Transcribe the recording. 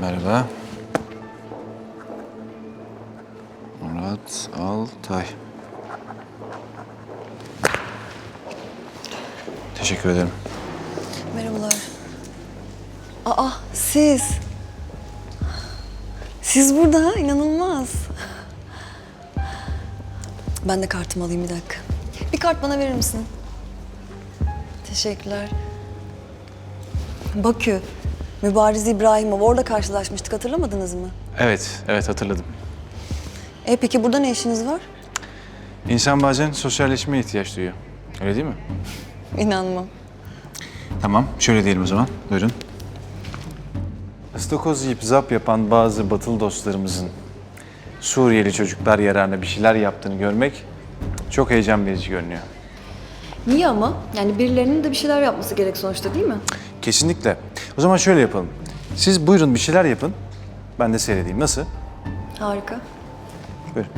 Merhaba. Murat Altay. Teşekkür ederim. Merhabalar. Aa siz. Siz burada inanılmaz. Ben de kartımı alayım bir dakika. Bir kart bana verir misin? Teşekkürler. Bakü. Mübariz İbrahimov. Orada karşılaşmıştık hatırlamadınız mı? Evet, evet hatırladım. E peki burada ne işiniz var? İnsan bazen sosyalleşmeye ihtiyaç duyuyor. Öyle değil mi? İnanmam. Tamam, şöyle diyelim o zaman. Buyurun. Istakoz yiyip zap yapan bazı batılı dostlarımızın Suriyeli çocuklar yararına bir şeyler yaptığını görmek çok heyecan verici görünüyor. Niye ama? Yani birilerinin de bir şeyler yapması gerek sonuçta değil mi? Kesinlikle. O zaman şöyle yapalım. Siz buyurun bir şeyler yapın. Ben de seyredeyim. Nasıl? Harika. Buyurun.